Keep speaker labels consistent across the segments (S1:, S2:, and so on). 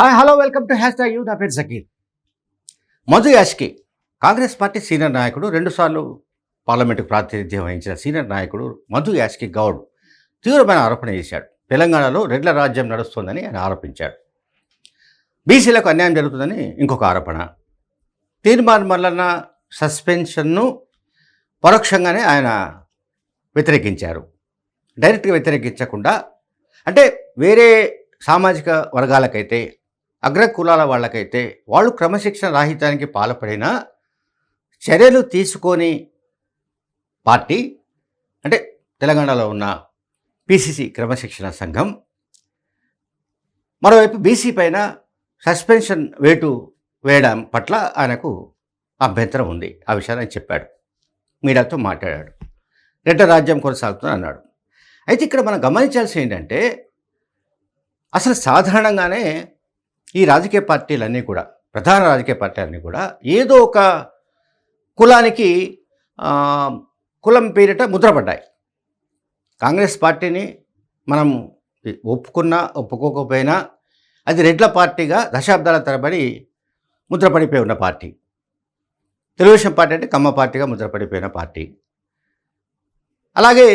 S1: Hi hello welcome to hashtag U నా పేరు Zakir Madhu Yaskhi Congress party senior నాయకుడు రెండుసార్లు పార్లమెంటుకు ప్రాతినిధ్యం వహించిన సీనియర్ నాయకుడు మధు యాష్కి గౌడ్ తీవ్రమైన ఆరోపణ చేశాడు. తెలంగాణలో రెడ్ల రాజ్యం నడుస్తోందని ఆయన ఆరోపించాడు. బీసీలకు అన్యాయం జరుగుతుందని ఇంకొక ఆరోపణ. తీర్మాన్ మల్లన్న సస్పెన్షన్ను పరోక్షంగానే ఆయన వ్యతిరేకించారు. డైరెక్ట్గా వ్యతిరేకించకుండా అంటే వేరే సామాజిక వర్గాలకైతే అగ్ర కులాల వాళ్ళకైతే వాళ్ళు క్రమశిక్షణ రాహిత్యానికి పాల్పడినా చర్యలు తీసుకొని పార్టీ అంటే తెలంగాణలో ఉన్న పిసిసి క్రమశిక్షణ సంఘం మరోవైపు బీసీ పైన సస్పెన్షన్ వేటు వేయడం పట్ల ఆయనకు అభ్యంతరం ఉంది. ఆ విషయాన్ని చెప్పాడు. మీడియాతో మాట్లాడాడు. రెడ్డ రాజ్యం కొనసాగుతుంది అన్నాడు. అయితే ఇక్కడ మనం గమనించాల్సి ఏంటంటే అసలు సాధారణంగానే ఈ రాజకీయ పార్టీలన్నీ కూడా ప్రధాన రాజకీయ పార్టీలన్నీ కూడా ఏదో ఒక కులానికి కులం పేరిట ముద్రపడ్డాయి. కాంగ్రెస్ పార్టీని మనం ఒప్పుకున్నా ఒప్పుకోకపోయినా అది రెడ్ల పార్టీగా దశాబ్దాల తరబడి ముద్రపడిపోయి ఉన్న పార్టీ. తెలుగుదేశం పార్టీ అంటే కమ్మ పార్టీగా ముద్రపడిపోయిన పార్టీ. అలాగే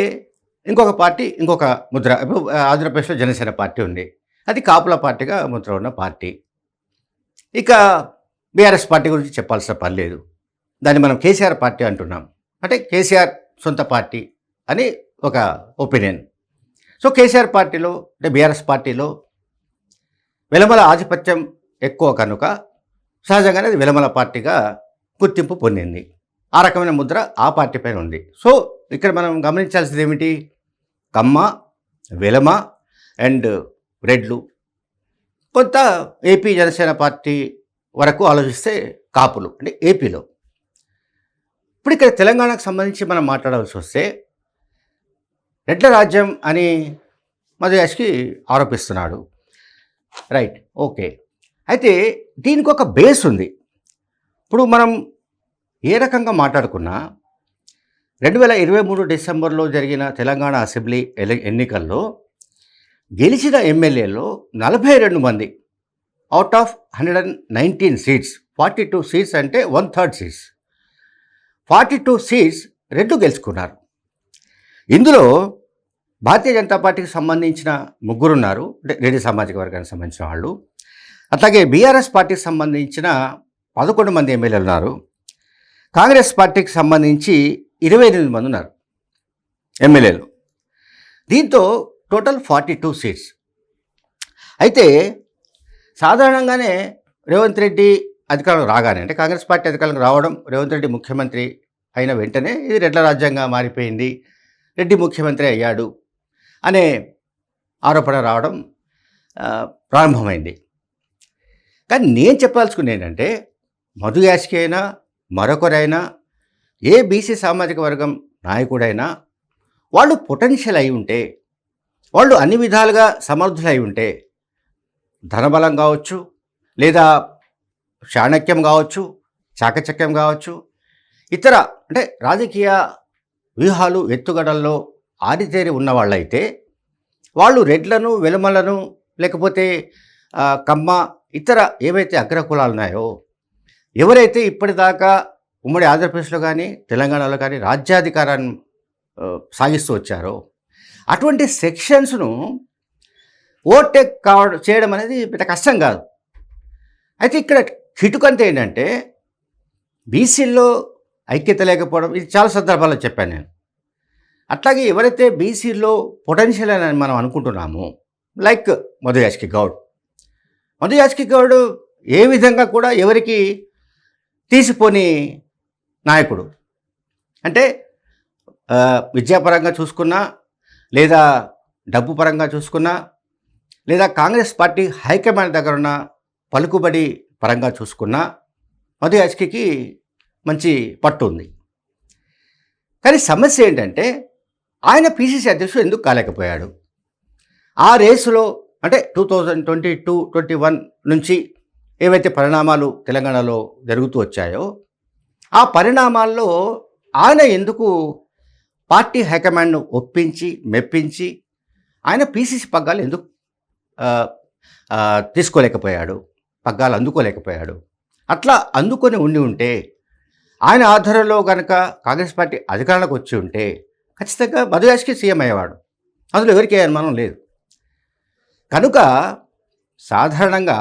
S1: ఇంకొక పార్టీ ఇంకొక ముద్ర ఇప్పుడు ఆంధ్రప్రదేశ్లో జనసేన పార్టీ ఉంది. అది కాపుల పార్టీగా ముద్ర ఉన్న పార్టీ. ఇక బీఆర్ఎస్ పార్టీ గురించి చెప్పాల్సిన పని లేదు. దాన్ని మనం కేసీఆర్ పార్టీ అంటున్నాం. అంటే కేసీఆర్ సొంత పార్టీ అని ఒక ఒపీనియన్. సో కేసీఆర్ పార్టీలో అంటే బీఆర్ఎస్ పార్టీలో వెలమల ఆధిపత్యం ఎక్కువ కనుక సహజంగానే అది వెలమల పార్టీగా గుర్తింపు పొందింది. ఆ రకమైన ముద్ర ఆ పార్టీ పైన ఉంది. సో ఇక్కడ మనం గమనించాల్సింది ఏమిటి? కమ్మ వెలమ అండ్ రెడ్లు కొంత ఏపీ జనసేన పార్టీ వరకు ఆలోచిస్తే కాపులు అంటే ఏపీలో. ఇప్పుడు ఇక్కడ తెలంగాణకు సంబంధించి మనం మాట్లాడవలసి వస్తే రెడ్ల రాజ్యం అని మధుయాష్కి ఆరోపిస్తున్నాడు. Right okay. అయితే దీనికి ఒక బేస్ ఉంది. ఇప్పుడు మనం ఏ రకంగా మాట్లాడుకున్నా రెండు వేల ఇరవై మూడు డిసెంబర్లో జరిగిన తెలంగాణ అసెంబ్లీ ఎన్నికల్లో గెలిచిన ఎమ్మెల్యేలో నలభై రెండు మంది out of hundred and nineteen seats forty two seats అంటే one third seats forty two seats రెండు గెలుచుకున్నారు. ఇందులో భారతీయ జనతా పార్టీకి సంబంధించిన ముగ్గురున్నారు. అంటే రెడ్డి సామాజిక వర్గానికి సంబంధించిన వాళ్ళు. అట్లాగే బీఆర్ఎస్ పార్టీకి సంబంధించిన పదకొండు మంది ఎమ్మెల్యేలు ఉన్నారు. కాంగ్రెస్ పార్టీకి సంబంధించి ఇరవై ఎనిమిది మంది ఉన్నారు ఎమ్మెల్యేలు. దీంతో టోటల్ ఫార్టీ టూ సీట్స్. అయితే సాధారణంగానే రేవంత్ రెడ్డి అధికారంలో రాగానే అంటే కాంగ్రెస్ పార్టీ అధికారంలో రావడం రేవంత్ రెడ్డి ముఖ్యమంత్రి అయిన వెంటనే ఇది రెడ్ల రాజ్యంగా మారిపోయింది రెడ్డి ముఖ్యమంత్రి అయ్యాడు అనే ఆరోపణ రావడం ప్రారంభమైంది. కానీ నేను చెప్పాల్సుకుని ఏంటంటే మధు యాసికి అయినా మరొకరైనా ఏ బీసీ సామాజిక వర్గం నాయకుడైనా వాళ్ళు పొటెన్షియల్ అయి ఉంటే వాళ్ళు అన్ని విధాలుగా సమర్థులై ఉంటే ధనబలం కావచ్చు లేదా చాణక్యం కావచ్చు చాకచక్యం కావచ్చు ఇతర అంటే రాజకీయ వ్యూహాలు ఎత్తుగడల్లో ఆరితేరి ఉన్నవాళ్ళైతే వాళ్ళు రెడ్లను వెలుమలను లేకపోతే కమ్మ ఇతర ఏవైతే అగ్రకులాలు ఉన్నాయో ఎవరైతే ఇప్పటిదాకా ఉమ్మడి ఆంధ్రప్రదేశ్లో కానీ తెలంగాణలో కానీ రాజ్యాధికారాన్ని సాగిస్తూ వచ్చారో అటువంటి సెక్షన్స్ను ఓవర్టేక్ కావడం చేయడం అనేది పెద్ద కష్టం కాదు. అయితే ఇక్కడ కిటుకంత ఏంటంటే బీసీల్లో ఐక్యత లేకపోవడం ఇది చాలా సందర్భాల్లో చెప్పాను నేను. అట్లాగే ఎవరైతే బీసీలో పొటెన్షియల్ అని మనం అనుకుంటున్నామో లైక్ మధుయాష్కి గౌడ్. మధుయాష్కి గౌడ్ ఏ విధంగా కూడా ఎవరికి తీసిపోని నాయకుడు. అంటే విద్యాపరంగా చూసుకున్నా లేదా డబ్బు పరంగా చూసుకున్నా లేదా కాంగ్రెస్ పార్టీ హైకమాండ్ దగ్గర ఉన్న పలుకుబడి పరంగా చూసుకున్నా మధు యాష్కి మంచి పట్టు ఉంది. కానీ సమస్య ఏంటంటే ఆయన పీసీసీ అధ్యక్షుడు ఎందుకు కాలేకపోయాడు? ఆ రేసులో అంటే two thousand twenty two twenty one నుంచి ఏవైతే పరిణామాలు తెలంగాణలో జరుగుతూ వచ్చాయో ఆ పరిణామాల్లో ఆయన ఎందుకు పార్టీ హైకమాండ్ను ఒప్పించి మెప్పించి ఆయన పీసీసీ పగ్గాలు ఎందుకు తీసుకోలేకపోయాడు పగ్గాలు అందుకోలేకపోయాడు. అట్లా అందుకొని ఉండి ఉంటే ఆయన ఆధ్వర్యంలో కనుక కాంగ్రెస్ పార్టీ అధికారంలోకి వచ్చి ఉంటే ఖచ్చితంగా మధుయాష్కి సీఎం అయ్యేవాడు. అందులో ఎవరికి అనుమానం లేదు. కనుక సాధారణంగా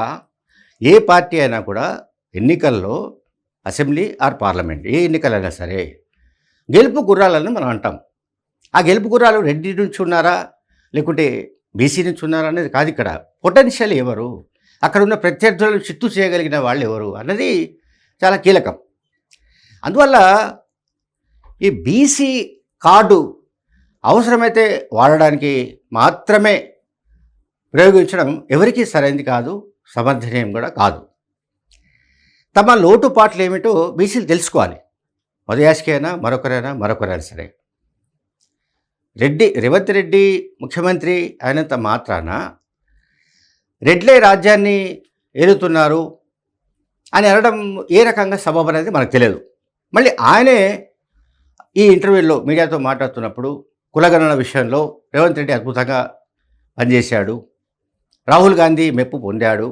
S1: ఏ పార్టీ అయినా కూడా ఎన్నికల్లో అసెంబ్లీ ఆర్ పార్లమెంట్ ఏ ఎన్నికలైనా సరే గెలుపు గుర్రాలని మనం అంటాం. ఆ గెలుపు గుర్రాలు రెడ్డి నుంచి ఉన్నారా? లేకుంటే బీసీ నుంచి ఉన్నారా అనేది కాదు ఇక్కడ. పొటెన్షియల్ ఎవరు? అక్కడ ఉన్న ప్రత్యర్థులను చిత్తు చేయగలిగిన వాళ్ళు ఎవరు అన్నది చాలా కీలకం. అందువల్ల ఈ బీసీ కార్డు అవసరమైతే వాడడానికి మాత్రమే ప్రయోగించడం ఎవరికీ సరైనది కాదు సమర్థనీయం కూడా కాదు. తమ లోటుపాట్లు ఏమిటో బీసీలు తెలుసుకోవాలి. మధుయాష్కి అయినా మరొకరైనా మరొకరైనా సరే. రెడ్డి రేవంత్ రెడ్డి ముఖ్యమంత్రి అయినంత మాత్రాన రెడ్లే రాజ్యాన్ని ఏలుతున్నారు అని అనడం ఏ రకంగా సబబు అనేది మనకు తెలియదు. మళ్ళీ ఆయనే ఈ ఇంటర్వ్యూలో మీడియాతో మాట్లాడుతున్నప్పుడు కులగణన విషయంలో రేవంత్ రెడ్డి అద్భుతంగా పనిచేశాడు. రాహుల్ గాంధీ మెప్పు పొందాడు.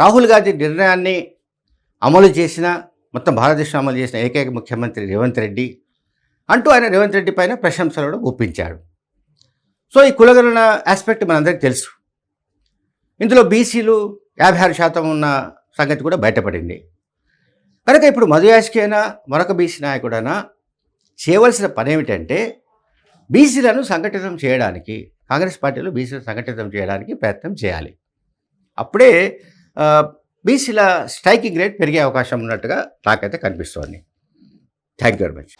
S1: రాహుల్ గాంధీ నిర్ణయాన్ని అమలు చేసిన మొత్తం భారతదేశం అమలు చేసిన ఏకైక ముఖ్యమంత్రి రేవంత్ రెడ్డి అంటూ ఆయన రేవంత్ రెడ్డి పైన ప్రశంసలు కూడా సో ఈ కులగణన ఆస్పెక్ట్ మనందరికీ తెలుసు. ఇందులో బీసీలు యాభై ఆరు శాతం ఉన్న సంగతి కూడా బయటపడింది. కనుక ఇప్పుడు మధుయాష్కి మరొక బీసీ నాయకుడైనా చేయవలసిన పని ఏమిటంటే బీసీలను సంఘటితం చేయడానికి కాంగ్రెస్ పార్టీలో బీసీలను సంఘటితం చేయడానికి ప్రయత్నం చేయాలి. అప్పుడే బీసీల స్ట్రైకింగ్ రేట్ పెరిగే అవకాశం ఉన్నట్టుగా నాకైతే కనిపిస్తోంది. Thank you very much.